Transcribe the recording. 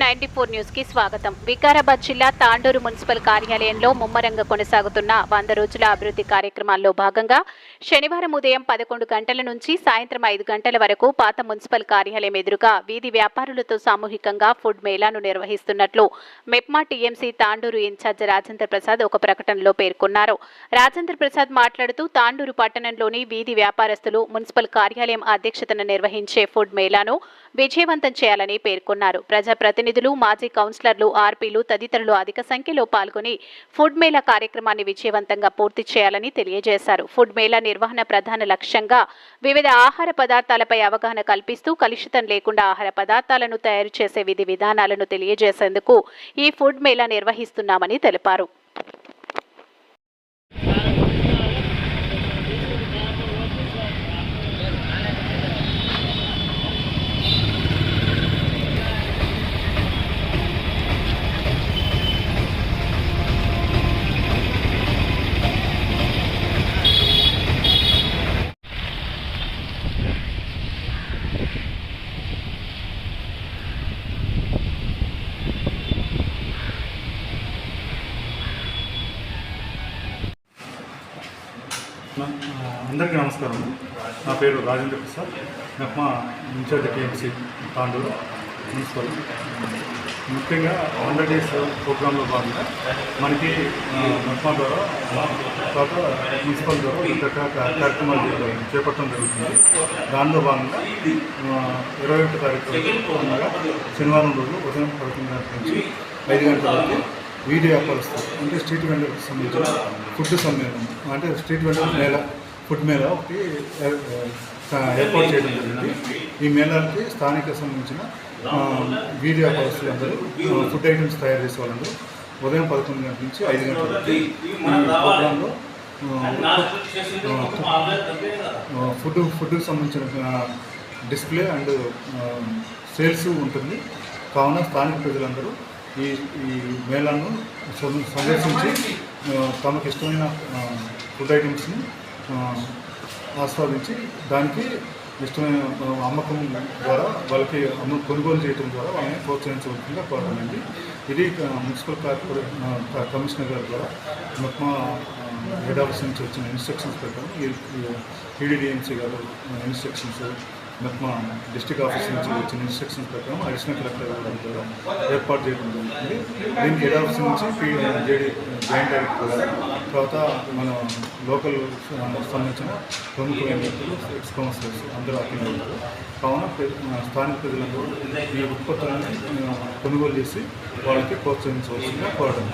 Ninety four న్యూస్కి స్వాగతం. వికారాబాద్ జిల్లా తాండూరు మున్సిపల్ కార్యాలయంలో ముమ్మరంగా కొనసాగుతున్న వంద రోజుల అభివృద్ధి కార్యక్రమాల్లో భాగంగా శనివారం ఉదయం పదకొండు గంటల నుంచి సాయంత్రం ఐదు గంటల వరకు పాత మున్సిపల్ కార్యాలయం ఎదురుగా వీధి వ్యాపారులతో సామూహికంగా ఫుడ్ మేళాను నిర్వహిస్తున్నట్లు మెప్మా టీఎంసీ తాండూరు ఇన్ఛార్జ్ రాజేంద్ర ప్రసాద్ ఒక ప్రకటనలో పేర్కొన్నారు. రాజేంద్ర ప్రసాద్ మాట్లాడుతూ తాండూరు పట్టణంలోని వీధి వ్యాపారస్తులు మున్సిపల్ కార్యాలయం అధ్యక్షతన నిర్వహించే ఫుడ్ మేళాను విజయవంతం చేయాలని పేర్కొన్నారు. ప్రతినిధులు మాజీ కౌన్సిలర్లు ఆర్పీలు తదితరులు అధిక సంఖ్యలో పాల్గొని ఫుడ్ మేళా కార్యక్రమాన్ని విజయవంతంగా పూర్తి చేయాలని తెలియజేశారు. ఫుడ్ మేళా నిర్వహణ ప్రధాన లక్ష్యంగా వివిధ ఆహార పదార్థాలపై అవగాహన కల్పిస్తూ కలుషితం లేకుండా ఆహార పదార్థాలను తయారు చేసే విధి విధానాలను తెలియజేసేందుకు ఈ ఫుడ్ మేళా నిర్వహిస్తున్నామని తెలిపారు. అందరికీ నమస్కారం. నా పేరు Rajendra Prasad. MEPMA incharge TMC Tandur municipal. ముఖ్యంగా హండ్రెడ్ డేస్ ప్రోగ్రాంలో భాగంగా మనకి మెప్మా ద్వారా తర్వాత మున్సిపల్ ద్వారా వివిధ కార్యక్రమాలు చేపట్టడం జరుగుతుంది. దానిలో భాగంగా ఇరవై ఒకటి తారీఖు శనివారం రోజు ఉదయం పదకొండు గంటల నుంచి ఐదు గంటల వరకు వీడియో వ్యాపారస్తులు అంటే స్ట్రీట్ వెండర్కి సంబంధించిన ఫుడ్ సమ్మేళనం. అంటే street vendor mela food mela ఒకటి ఏర్పాటు చేయడం జరిగింది. ఈ మేళానికి స్థానిక సంబంధించిన వీడియో వీధి వ్యాపారస్తులు అందరూ ఫుడ్ ఐటమ్స్ తయారు చేసే వాళ్ళందరూ ఉదయం పదకొండు గంటల నుంచి ఐదు గంటల వరకు ప్రోగ్రాంలో ఫుడ్ ఫుడ్కి సంబంధించిన డిస్ప్లే అండ్ సేల్స్ ఉంటుంది. కావున స్థానిక ప్రజలందరూ ఈ ఈ మేళాను సందర్శించి తమకు ఇష్టమైన ఫుడ్ ఐటమ్స్ని ఆస్వాదించి దానికి ఇష్టమైన అమ్మకం ద్వారా వాళ్ళకి అమ్మ కొనుగోలు చేయడం ద్వారా వాళ్ళని ప్రోత్సహించవలసిందిగా కోరమండి ఇది మున్సిపల్ కార్పొరేట్ కమిషనర్ గారి ద్వారా మొత్తం హెడ్ ఆఫీస్ నుంచి వచ్చిన ఇన్స్ట్రక్షన్స్ ప్రకారం ఈ గారు ఇన్స్ట్రక్షన్స్ మొత్తం డిస్టిక్ ఆఫీస్ నుంచి వచ్చిన ఇన్స్ట్రక్షన్స్ ప్రకారం అడిషనల్ కలెక్టర్ గారి ద్వారా ఏర్పాటు చేయడం జరుగుతుంది దీనికి హెడ్ ఆఫీస్ నుంచి పీ జేడీ జాయింట్ డైరెక్టర్ గారు తర్వాత మన లోకల్ సంబంధించిన ప్రముఖమైన వ్యక్తులు ఎక్స్ కౌన్సిలర్స్ అందరూ అక్కడ కావున స్థానిక ప్రజలందరూ ఈ ఉత్పత్తులను కొనుగోలు చేసి వాళ్ళకి ప్రోత్సహించవలసిందిగా కోరడం.